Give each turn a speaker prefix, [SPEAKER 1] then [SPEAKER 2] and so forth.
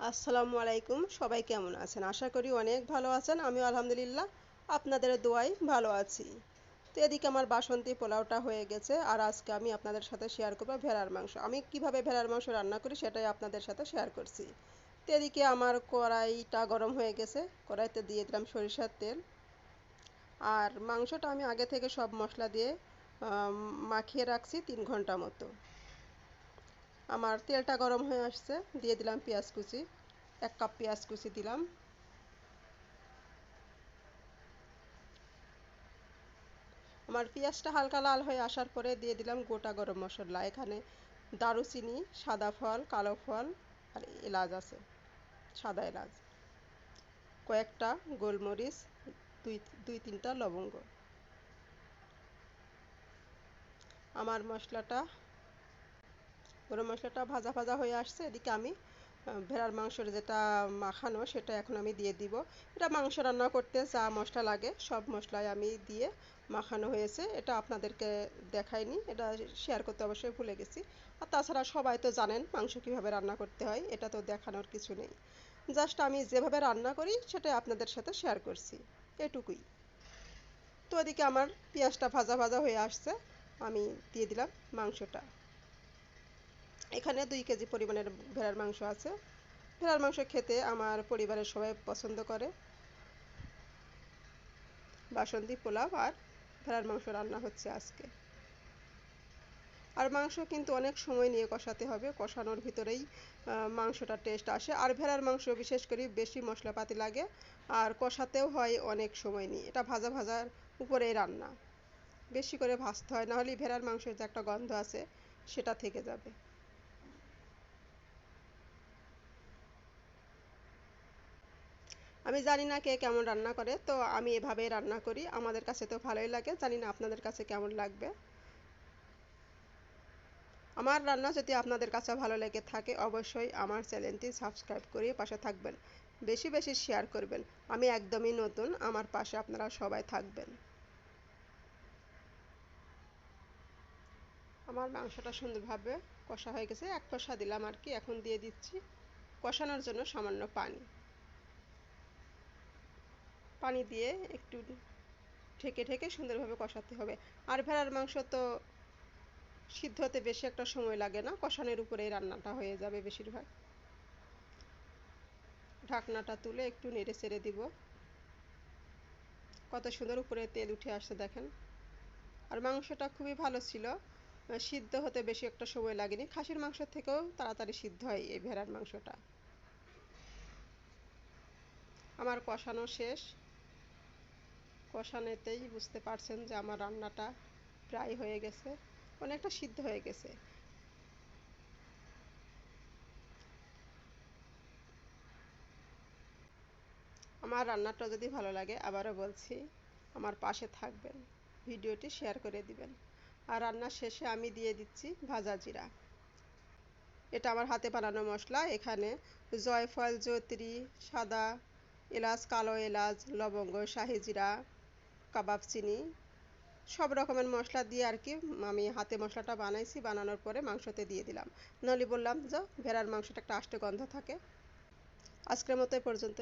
[SPEAKER 1] আসসালামু আলাইকুম, সবাই কেমন আছেন? আশা করি অনেক ভালো আছেন, আমিও আলহামদুলিল্লাহ আপনাদের দোয়াই ভালো আছি। তো এদিকে আমার বাসন্তী পোলাওটা হয়ে গেছে, আর আজকে আমি আপনাদের সাথে শেয়ার করব ভেড়ার মাংস। আমি কীভাবে ভেড়ার মাংস রান্না করি সেটাই আপনাদের সাথে শেয়ার করছি। তো এদিকে আমার কড়াইটা গরম হয়ে গেছে, কড়াইতে দিয়ে দিলাম সরিষার তেল। আর মাংসটা আমি আগে থেকে সব মশলা দিয়ে মাখিয়ে রাখছি তিন ঘণ্টা মতো। আমার তেলটা গরম হয়ে আসছে, দিয়ে দিলাম পেঁয়াজ কুচি, এক কাপ পেঁয়াজ কুচি দিলাম। আমার পেঁয়াজটা হালকা লাল হয়ে আসার পরে দিয়ে দিলাম গোটা গরম মশলা, এখানে দারুচিনি, সাদা ফল, কালো ফল আর এলাচ আছে, সাদা এলাচ। কয়েকটা গোলমরিচ, দুই দুই তিনটা লবঙ্গ। আমার মশলাটা গরম মশলাটা ভাজা ভাজা হয়ে আসছে, এদিকে আমি ভেড়ার মাংসের যেটা মাখানো সেটা এখন আমি দিয়ে দিব। এটা মাংস রান্না করতে যা মশলা লাগে, সব মশলাই আমি দিয়ে মাখানো হয়েছে। এটা আপনাদেরকে দেখাইনি, এটা শেয়ার করতে অবশ্যই ভুলে গেছি। আর তাছাড়া সবাই তো জানেন মাংস কীভাবে রান্না করতে হয়, এটা তো দেখানোর কিছু নেই। জাস্ট আমি যেভাবে রান্না করি সেটাই আপনাদের সাথে শেয়ার করছি, এটুকুই। তো ওদিকে আমার পেঁয়াজটা ভাজা ভাজা হয়ে আসছে, আমি দিয়ে দিলাম মাংসটা। এখানে দুই কেজি পরিমাণের ভেড়ার মাংস আছে। ভেড়ার মাংস খেতে আমার পরিবারের সবাই পছন্দ করে। বাসন্তী পোলাও আর ভেড়ার মাংস রান্না হচ্ছে আজকে। আর মাংস কিন্তু অনেক সময় নিয়ে কষাতে হবে, কষানোর ভিতরেই মাংসটা টেস্ট আসে। আর ভেড়ার মাংস বিশেষ করে বেশি মশলাপাতি লাগে, আর কষাতেও হয় অনেক সময় নিয়ে। এটা ভাজা ভাজার উপরেই রান্না। বেশি করে ভাজতে হয়, নাহলে ভেড়ার মাংসের যে একটা গন্ধ আছে, সেটা থেকে যাবে। আমি জানি না কে কেমন রান্না করে, তো আমি এভাবে রান্না করি। আমাদের কাছে তো ভালোই লাগে, জানি না আপনাদের কাছে কেমন লাগবে। আমার রান্না যদি আপনাদের কাছে ভালো লেগে থাকে, অবশ্যই আমার চ্যানেলটি সাবস্ক্রাইব করে পাশে থাকবেন। বেশি বেশি শেয়ার করবেন। আমি একদমই নতুন, আমার পাশে আপনারা সবাই থাকবেন। আমার মাংসটা সুন্দরভাবে কষা হয়ে গেছে। এক কষা দিলাম আর কি, এখন দিয়ে দিচ্ছি। কষানোর জন্য সামান্য পানি। পানি দিয়ে একটু ঢেকে ঢেকে সুন্দরভাবে কষাতে হবে। আর ভেড়ার মাংস তো সিদ্ধ হতে বেশি একটা সময় লাগে না, কষানোর উপরেই রান্নাটা হয়ে যাবে বেশিরভাগ। ঢাকনাটা তুলে একটু নেড়ে চেড়ে দিব। কত সুন্দর উপরে তেল উঠে আসছে দেখেন। আর মাংসটা খুবই ভালো ছিল। সিদ্ধ হতে বেশি একটা সময় লাগেনি। খাসির মাংস থেকেও তাড়াতাড়ি সিদ্ধ হয় এই ভেড়ার মাংসটা। আমার কষানো শেষ। কষানোতেই বুঝতে পারছেন যে আমার রান্নাটা প্রায় হয়ে গেছে, অনেকটা সিদ্ধ হয়ে গেছে। আমার রান্নাটা যদি ভালো লাগে আবারও বলছি, আমার পাশে থাকবেন, ভিডিওটি শেয়ার করে দিবেন। আর রান্নার শেষে আমি দিয়ে দিচ্ছি ভাজা জিরা। এটা আমার হাতে বানানো মশলা, এখানে জয়ফল, জয়ত্রী, সাদা এলাচ, কালো এলাচ, লবঙ্গ, শাহি জিরা কাবাব, চিনি, সব রকমের মশলা দিয়ে আর কি আমি হাতে মশলাটা বানাইছি। বানানোর পরে মাংসতে দিয়ে দিলাম। নলি বললাম যে ভেড়ার মাংসটা একটা আষ্টে গন্ধ থাকে। আজকের মতো পর্যন্ত